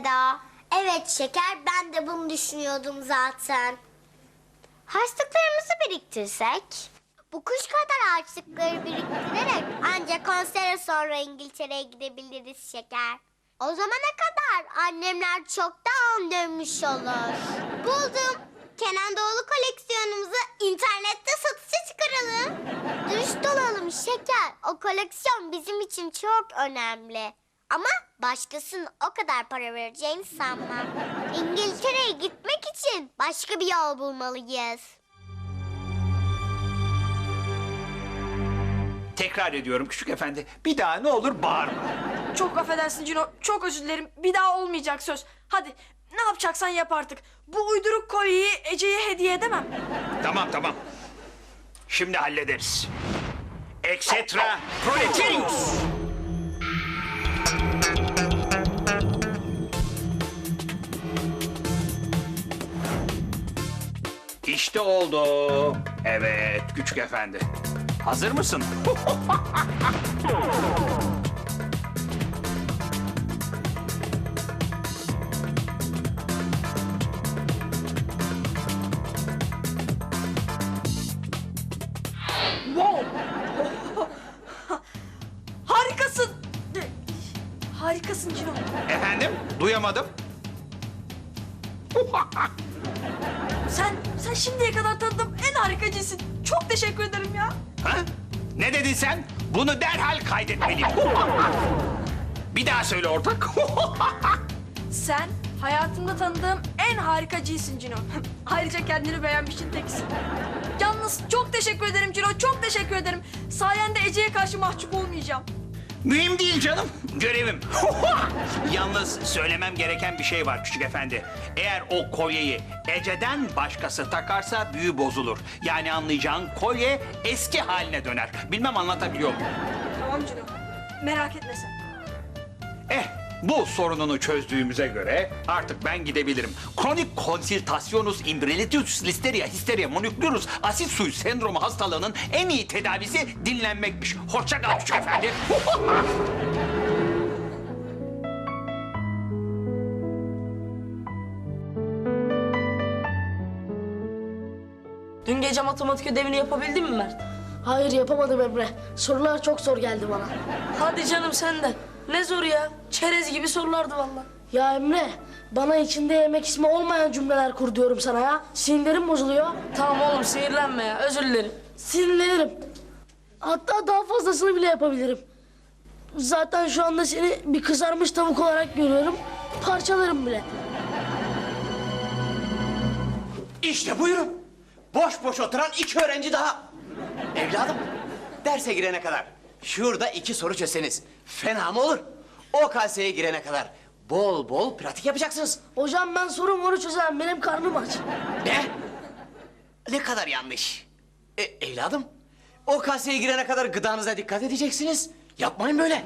Eda. Evet şeker ben de bunu düşünüyordum zaten. Harçlıklarımızı biriktirsek? Bu kuş kadar harçlıkları biriktirerek ancak konsere sonra İngiltere'ye gidebiliriz şeker. O zamana kadar annemler çoktan dönmüş olur. Buldum. Kenan Doğulu koleksiyonumuzu internette satışa çıkaralım. Dürüst olalım şeker. O koleksiyon bizim için çok önemli. Ama başkasının o kadar para vereceğini sanmam. İngiltere'ye gitmek için başka bir yol bulmalıyız. Tekrar ediyorum küçük efendi. Bir daha ne olur bağırma. Çok affedersin Cino. Çok özür dilerim. Bir daha olmayacak söz. Hadi ne yapacaksan yap artık. Bu uyduruk kolyeyi Ece'ye hediye edemem. Tamam tamam. Şimdi hallederiz. Etc. Proletarius. İşte oldu. Evet küçük efendi. Hazır mısın? Harikasın. Harikasın Cino. Efendim? Duyamadım. Sen sen şimdiye kadar tanıdığım en harikacısın. Çok teşekkür ederim ya. Ha? Ne dedin sen? Bunu derhal kaydetmeliyim. Bir daha söyle ortak. Sen hayatımda tanıdığım en harikacısın Cino. Ayrıca kendini beğenmişsin teksin. Yalnız çok teşekkür ederim Cino. Çok teşekkür ederim. Sayende Ece'ye karşı mahcup olmayacağım. Mühim değil canım. Görevim. Yalnız söylemem gereken bir şey var küçük efendi. Eğer o kolyeyi Ece'den başkası takarsa büyü bozulur. Yani anlayacağın kolye eski haline döner. Bilmem anlatabiliyor muyum? Tamam Cino. Merak etme sen. Eh bu sorununu çözdüğümüze göre artık ben gidebilirim. Kronik konsültasyonus imbrelitius listeria hysteria monoklurus asit suyu sendromu hastalığının en iyi tedavisi dinlenmekmiş. Hoşça kal küçük efendi. Dün gece matematik ödevini yapabildin mi Mert? Hayır yapamadım Emre. Sorular çok zor geldi bana. Hadi canım sen de. Ne zor ya. Çerez gibi sorulardı vallahi. Ya Emre, bana içinde yemek ismi olmayan cümleler kur diyorum sana ya. Sinirlerim bozuluyor. Tamam oğlum sinirlenme ya. Özür dilerim. Sinirlenirim. Hatta daha fazlasını bile yapabilirim. Zaten şu anda seni bir kızarmış tavuk olarak görüyorum. Parçalarım bile. İşte buyurun. Boş boş oturan iki öğrenci daha. Evladım, derse girene kadar şurada iki soru çözseniz fena mı olur? O kaseye girene kadar bol bol pratik yapacaksınız. Hocam ben soru moru çözemem. Benim karnım aç. Ne? Ne kadar yanlış. E, evladım, o kaseye girene kadar gıdanıza dikkat edeceksiniz. Yapmayın böyle.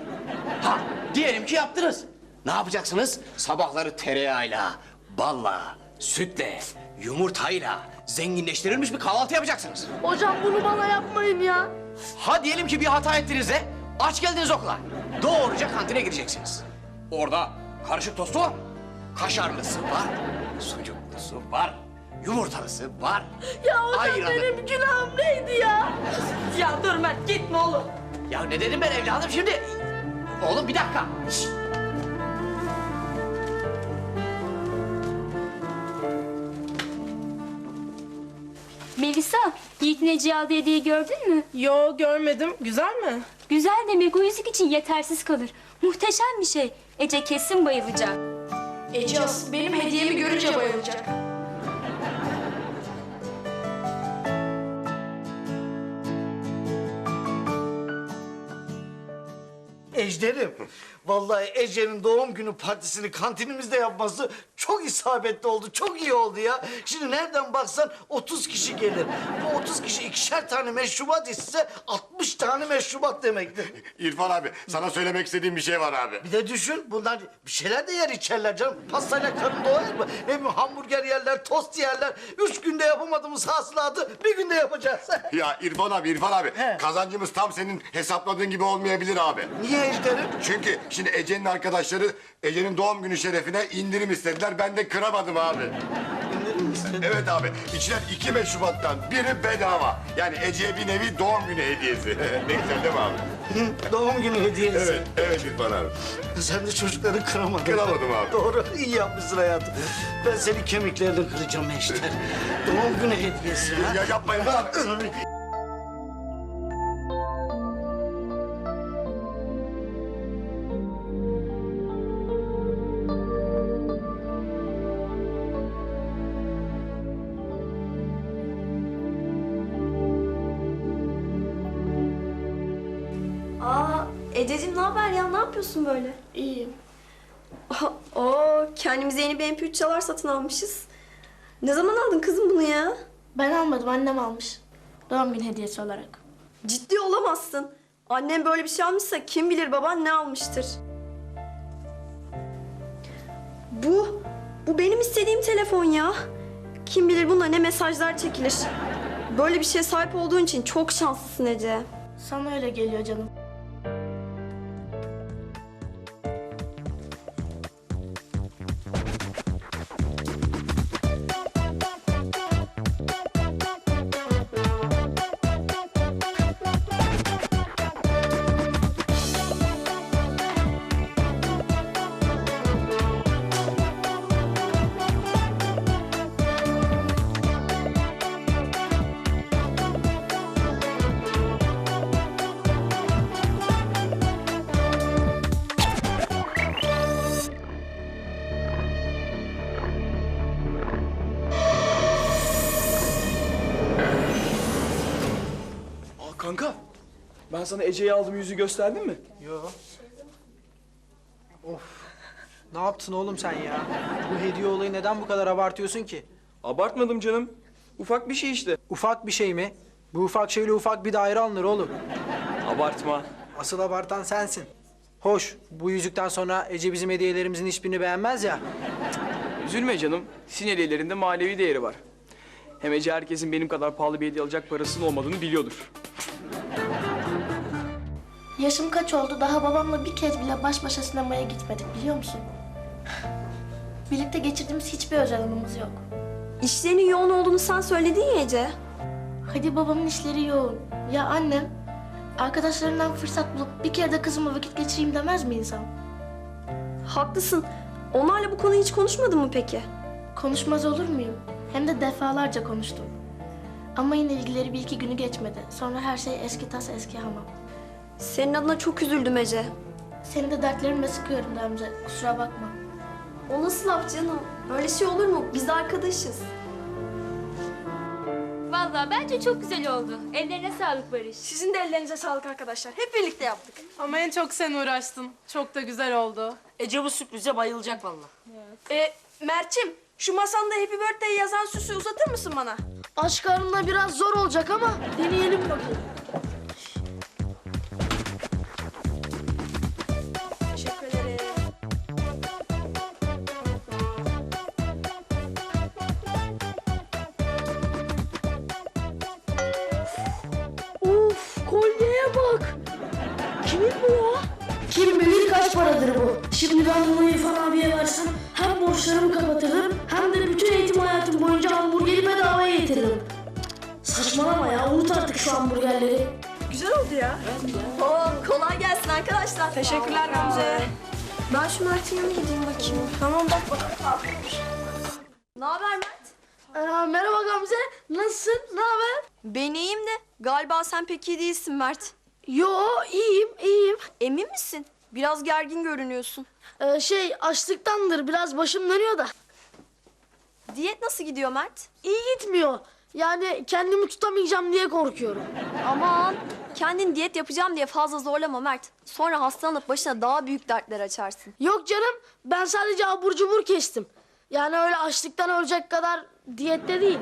Ha, diyelim ki yaptınız. Ne yapacaksınız? Sabahları tereyağıyla, balla, sütle, yumurtayla zenginleştirilmiş bir kahvaltı yapacaksınız. Hocam bunu bana yapmayın ya. Ha diyelim ki bir hata ettiniz de aç geldiniz okula. Doğruca kantine gireceksiniz. Orada karışık tostu var. Kaşarlısı var, sucuklusu var, yumurtalısı var. Ya hocam ayranı- benim günahım neydi ya? Ya dur Mert gitme oğlum. Ya ne dedim ben evladım şimdi? Oğlum bir dakika. Şşt! Melisa, Yiğit'in Ece'ye aldığı hediyeyi gördün mü? Yo görmedim. Güzel mi? Güzel demek o yüzük için yetersiz kalır. Muhteşem bir şey. Ece kesin bayılacak. Ece benim hediyemi görünce bayılacak. Ejderim. Vallahi Ece'nin doğum günü partisini kantinimizde yapması çok isabetli oldu, çok iyi oldu ya. Şimdi nereden baksan 30 kişi gelir. Bu 30 kişi ikişer tane meşrubat içse 60 tane meşrubat demektir. İrfan abi sana söylemek istediğim bir şey var abi. Bir de düşün bunlar bir şeyler de yer içerler canım. Pastayla karın doyar mı? Bileyim hamburger yerler, tost yerler. Üç günde yapamadığımız hasılatı bir günde yapacağız. Ya İrfan abi İrfan abi He. kazancımız tam senin hesapladığın gibi olmayabilir abi. Niye Ejder'im? Çünkü şimdi Ece'nin arkadaşları Ece'nin doğum günü şerefine indirim istediler. Ben de kıramadım abi. İndirim istedim. Evet abi içilen iki meşrubattan biri bedava. Yani Ece'ye bir nevi doğum günü hediyesi. ne güzel değil mi abi? Doğum günü hediyesi. Evet, evet İrfan abi. Sen de çocukları kıramadın. Kıramadım abi. Doğru, iyi yapmışsın hayatım. Ben senin kemiklerini kıracağım Ejder. Doğum günü hediyesi ha. Ya yapmayın abi. Ne haber ya? Ne yapıyorsun böyle? İyiyim. Oo, kendimize yeni bir MP3 çalar satın almışız. Ne zaman aldın kızım bunu ya? Ben almadım annem almış. Doğum günü hediyesi olarak. Ciddi olamazsın. Annem böyle bir şey almışsa kim bilir baban ne almıştır. Bu, bu benim istediğim telefon ya. Kim bilir buna ne mesajlar çekilir. Böyle bir şeye sahip olduğun için çok şanslısın Ece. Sana öyle geliyor canım. Ben sana Ece'ye aldığım yüzüğü gösterdim mi? Yo. Of. Ne yaptın oğlum sen ya? Bu hediye olayı neden bu kadar abartıyorsun ki? Abartmadım canım. Ufak bir şey işte. Ufak bir şey mi? Bu ufak şeyle ufak bir daire alınır oğlum. Abartma. Asıl abartan sensin. Hoş, bu yüzükten sonra Ece bizim hediyelerimizin hiçbirini beğenmez ya. Üzülme canım. Sinirlilerinde manevi değeri var. Hem Ece herkesin benim kadar pahalı bir hediye alacak parasının olmadığını biliyordur. Yaşım kaç oldu daha babamla bir kez bile baş başa sinemaya gitmedik biliyor musun? Birlikte geçirdiğimiz hiçbir özel anımız yok. İşlerinin yoğun olduğunu sen söyledin ya Ece. Hadi babamın işleri yoğun. Ya annem? Arkadaşlarından fırsat bulup bir kere de kızımla vakit geçireyim demez mi insan? Haklısın. Onlarla bu konuyu hiç konuşmadın mı peki? Konuşmaz olur muyum? Hem de defalarca konuştum. Ama yine ilgileri bir iki günü geçmedi. Sonra her şey eski tas eski hamam. Senin adına çok üzüldüm Ece. Seni de dertlerimle sıkıyorum Gamze. Kusura bakma. O nasıl laf canım? Böyle şey olur mu? Biz arkadaşız. Vallahi bence çok güzel oldu. Ellerine sağlık Barış. Sizin de ellerinize sağlık arkadaşlar. Hep birlikte yaptık. Ama en çok sen uğraştın. Çok da güzel oldu. Ece bu sürprize bayılacak vallahi. Ee, Mert'cim şu masanda Happy Birthday yazan süsü uzatır mısın bana? Aşk karnına biraz zor olacak ama deneyelim bakayım. Şimdi ben bunu İrfan abiye versem hem borçlarımı kapatırım hem de bütün eğitim hayatım boyunca hamburgeri bedavaya getiririm. Saçmalama ya unut artık şu hamburgerleri. Güzel oldu ya. Oo, kolay gelsin arkadaşlar. Teşekkürler Gamze. Ben şu Mert'in yanına gideyim bakayım. Tamam bak bak. Ne haber Mert? Aa, merhaba Gamze. Nasılsın? Ne haber? Ben iyiyim de galiba sen pek iyi değilsin Mert. Yo iyiyim iyiyim. Emin misin? Biraz gergin görünüyorsun. Ee, şey açlıktandır biraz başım dönüyor da. Diyet nasıl gidiyor Mert? İyi gitmiyor. Yani kendimi tutamayacağım diye korkuyorum. Aman kendin diyet yapacağım diye fazla zorlama Mert. Sonra hastalanıp başına daha büyük dertler açarsın. Yok canım ben sadece abur cubur kestim. Yani öyle açlıktan ölecek kadar diyette değil.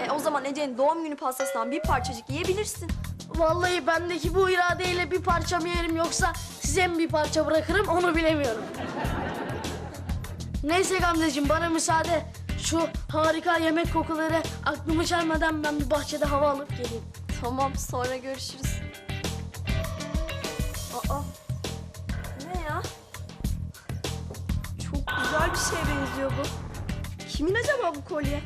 E o zaman Ece'nin doğum günü pastasından bir parçacık yiyebilirsin. Vallahi bendeki bu iradeyle bir parça mı yerim yoksa size mi bir parça bırakırım onu bilemiyorum. Neyse Gamzeciğim bana müsaade. Şu harika yemek kokuları aklımı çelmeden ben bir bahçede hava alıp geleyim. Tamam sonra görüşürüz. Aa. Ne ya? Çok güzel bir şeye benziyor bu. Kimin acaba bu kolye?